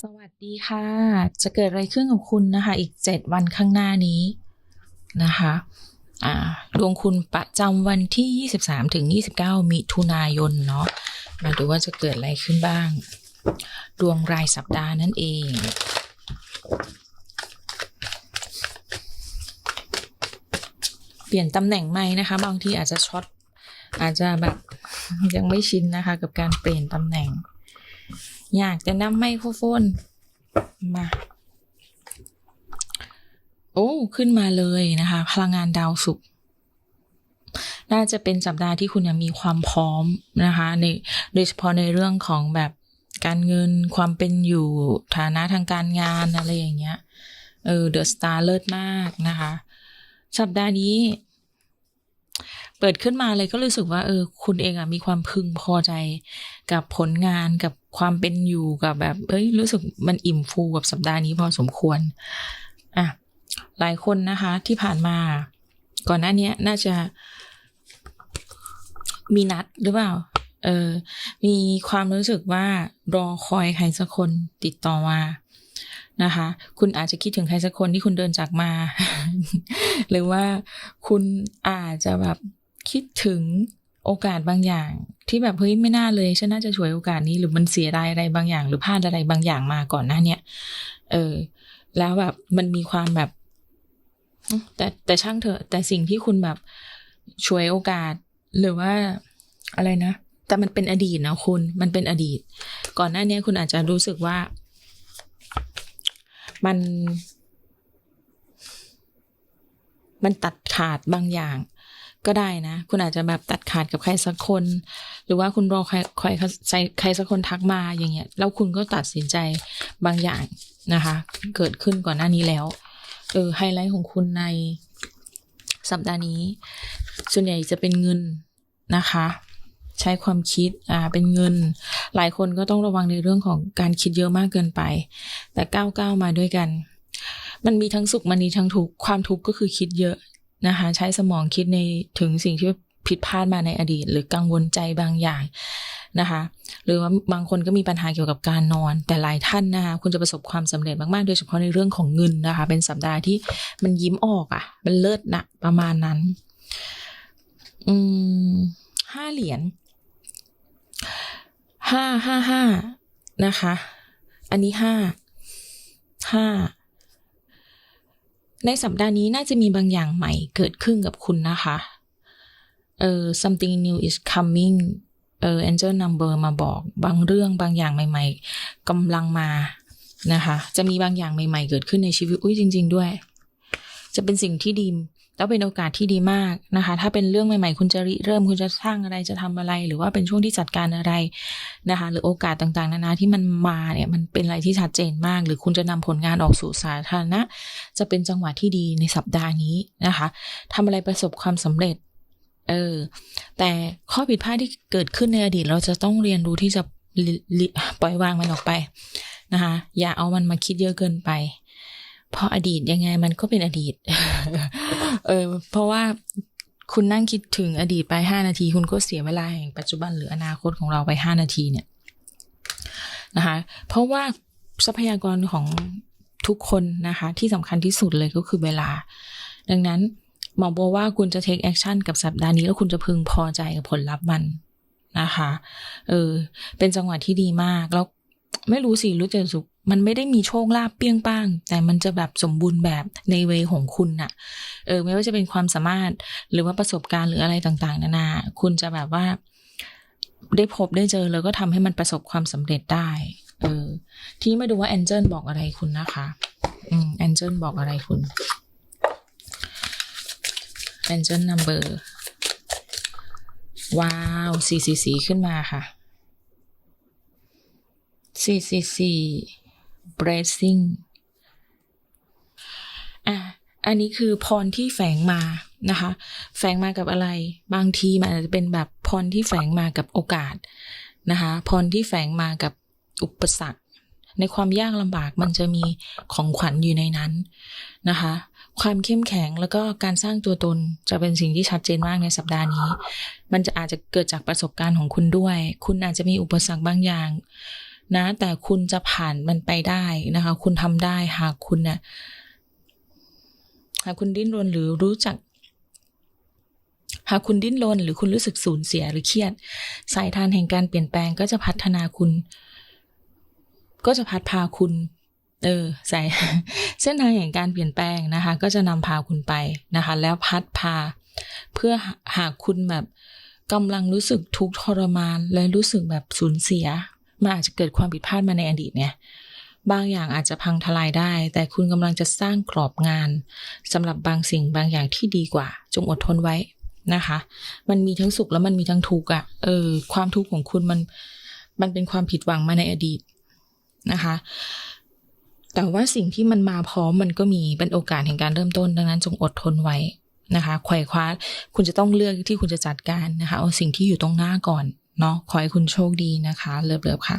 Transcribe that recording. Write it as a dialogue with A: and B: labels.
A: สวัสดีค่ะ จะเกิดอะไรขึ้นกับคุณนะคะ อีก 7 วันข้างหน้านี้นะคะดวงคุณประจำวันที่ 23ถึง29 มิถุนายนเนาะ มาดูว่าจะเกิดอะไรขึ้นบ้าง ดวงรายสัปดาห์นั่นเองเปลี่ยนตำแหน่งใหม่นะคะ บางทีอาจจะช็อตอาจจะแบบยังไม่ชินนะคะ กับการเปลี่ยนตำแหน่ง อยากจะนำไมโครโฟน มา โอ้ ขึ้นมาเลยนะคะ พลังงานดาวศุกร์น่าจะเป็นสัปดาห์ที่คุณมีความพร้อมนะคะในโดยเฉพาะในเรื่องของแบบการเงินความเป็นอยู่ฐานะทางการงานอะไรอย่างเงี้ย เออเดอะสตาร์เลิศมากนะคะ สัปดาห์นี้ เปิดขึ้นมาเลยก็รู้สึกว่าเออคุณเองอะมีความพึงพอใจ กับผลงานกับความเป็นอยู่กับแบบเอ้ยรู้สึกมันอิ่มฟูกับสัปดาห์นี้พอสมควรอะหลายคนนะคะที่ผ่านมา ก่อนหน้านี้น่าจะมีนัดหรือเปล่า เออ มีความรู้สึกว่ารอคอยใครสักคนติดต่อมา นะคะ คุณอาจจะคิดถึงใครสักคนที่คุณเดินจากมา หรือว่าคุณอาจจะแบบคิดถึงโอกาสบางอย่าง ที่แบบเฮ้ยไม่น่าเลยฉันน่าจะฉวยโอกาสนี้หรือมันเสียดายอะไรบางอย่าง หรือพลาดอะไรบางอย่างมาก่อนหน้าเนี้ยเออ แล้วแบบมันมีความแบบ แต่แต่ช่างเถอะ แต่สิ่งที่คุณแบบฉวยโอกาส หรือว่าอะไรนะแต่มันเป็นอดีตนะคุณ มันเป็นอดีต ก่อนหน้านี้คุณอาจจะรู้สึกว่า มัน มันตัดขาดบางอย่าง ก็ได้นะ คุณอาจจะแบบตัดขาดกับใครสักคน หรือว่าคุณรอใครใครใครสักคนทักมาอย่างเงี้ย แล้วคุณก็ตัดสินใจบางอย่างนะคะ เกิดขึ้นก่อนหน้านี้แล้ว เออไฮไลท์ของคุณในสัปดาห์นี้ ส่วนใหญ่จะเป็นเงินนะคะ ใช้ความคิดอ่าเป็นเงิน หลายคนก็ต้องระวังในเรื่องของการคิดเยอะมากเกินไป แต่ก้าวก้าวมาด้วยกัน มันมีทั้งสุขมันมีทั้งทุกข์ความทุกข์ก็คือคิดเยอะนะคะใช้สมองคิดในถึงสิ่งที่ผิดพลาดมาในอดีต หรือกังวลใจบางอย่างนะคะหรือว่าบางคนก็มีปัญหาเกี่ยวกับการนอน แต่หลายท่านนะคะคุณจะประสบความสำเร็จมาก ๆ โดยเฉพาะในเรื่องของเงินนะคะ เป็นสัปดาห์ที่มันยิ้มออกอะ่ะ มันเลิศนะประมาณนั้น อืมห้าเหรียญ ห้าห้าห้านะคะ อันนี้ห้าห้าในสัปดาห์นี้น่าจะมีบางอย่างใหม่เกิดขึ้นกับคุณนะคะ เออ something new is coming เออ angel number มาบอกบางเรื่องบางอย่างใหม่ ๆกำลังมานะคะ จะมีบางอย่างใหม่ ๆ เกิดขึ้นในชีวิต อุ้ยจริง ๆ ด้วย จะเป็นสิ่งที่ดีแล้วเป็นโอกาสที่ดีมากนะคะ ถ้าเป็นเรื่องใหม่ ๆ คุณจะริเริ่มคุณจะสร้างอะไรจะทำอะไร หรือว่าเป็นช่วงที่จัดการอะไร นะคะหรือโอกาสต่างๆ นานาที่มันมาเนี่ยมันเป็นอะไรที่ชัดเจนมาก หรือคุณจะนำผลงานออกสู่สาธารณะ จะเป็นจังหวะที่ดีในสัปดาห์นี้นะคะทำอะไรประสบความสำเร็จเออแต่ข้อผิดพลาดที่เกิดขึ้นในอดีต เราจะต้องเรียนรู้ที่จะปล่อยวางมันออกไปนะคะอย่าเอามันมาคิดเยอะเกินไป เพราะอดีตยังไงมันก็เป็นอดีต เออเพราะว่า คุณนั่งคิดถึงอดีตไปห้านาที คุณก็เสียเวลาแห่งปัจจุบันหรืออนาคตของเราไปห้านาทีเนี่ยนะคะ เพราะว่าทรัพยากรของทุกคนนะคะ ที่สำคัญที่สุดเลยก็คือเวลา ดังนั้นหมอบอกว่าคุณจะ take action กับสัปดาห์นี้แล้วคุณจะพึงพอใจกับผลลัพธ์มันนะคะ เออ เป็นจังหวะที่ดีมาก แล้ว ไม่รู้สิรู้จะสุข มันไม่ได้มีโชคลาภเปี้ยงป้าง แต่มันจะแบบสมบูรณ์แบบในเวของคุณน่ะ เออ ไม่ว่าจะเป็นความสามารถหรือว่าประสบการณ์หรืออะไรต่างๆนานา คุณจะแบบว่าได้พบได้เจอแล้วก็ทำให้มันประสบความสำเร็จได้ เออ ที่มาดูว่าแอนเจิลบอกอะไรคุณนะคะ อืมแอนเจิลบอกอะไรคุณ Angel Number ว้าว444ขึ้นมาค่ะ 444 Blessing อะอันนี้คือพรที่แฝงมานะคะ แฝงมากับอะไร บางทีมันอาจจะเป็นแบบพรที่แฝงมากับโอกาสนะคะพรที่แฝงมากับอุปสรรค ในความยากลำบากมันจะมีของขวัญอยู่ในนั้นนะคะ ความเข้มแข็งแล้วก็การสร้างตัวตนจะเป็นสิ่งที่ชัดเจนมากในสัปดาห์นี้ มันจะอาจจะเกิดจากประสบการณ์ของคุณด้วย คุณอาจจะมีอุปสรรคบางอย่าง นะ แต่คุณจะผ่านมันไปได้นะคะ คุณทำได้หากคุณเนี่ยหากคุณดิ้นรนหรือรู้จัก หากคุณดิ้นรนหรือคุณรู้สึกสูญเสียหรือเครียด สายทานแห่งการเปลี่ยนแปลงก็จะพัฒนาคุณ ก็จะพัดพาคุณ เออสายเส้นทางแห่งการเปลี่ยนแปลงนะคะ ก็จะนำพาคุณไปนะคะ แล้วพัดพา เพื่อหาหากคุณแบบกำลังรู้สึกทุกข์ทรมาน และรู้สึกแบบสูญเสีย มันอาจจะเกิดความผิดพลาดมาในอดีตเนี่ยบางอย่างอาจจะพังทลายได้ แต่คุณกำลังจะสร้างกรอบงานสำหรับบางสิ่งบางอย่างที่ดีกว่า จงอดทนไว้นะคะ มันมีทั้งสุขแล้วมันมีทั้งทุกข์อะเออความทุกข์ของคุณมันมันเป็นความผิดหวังมาในอดีตนะคะ แต่ว่าสิ่งที่มันมาพร้อมมันก็มีเป็นโอกาสแห่งการเริ่มต้น ดังนั้นจงอดทนไว้นะคะไขว่คว้าคุณจะต้องเลือกที่คุณจะจัดการนะคะเอาสิ่งที่อยู่ตรงหน้าก่อน เนาะขอให้คุณโชคดีนะคะ เลิฟๆค่ะ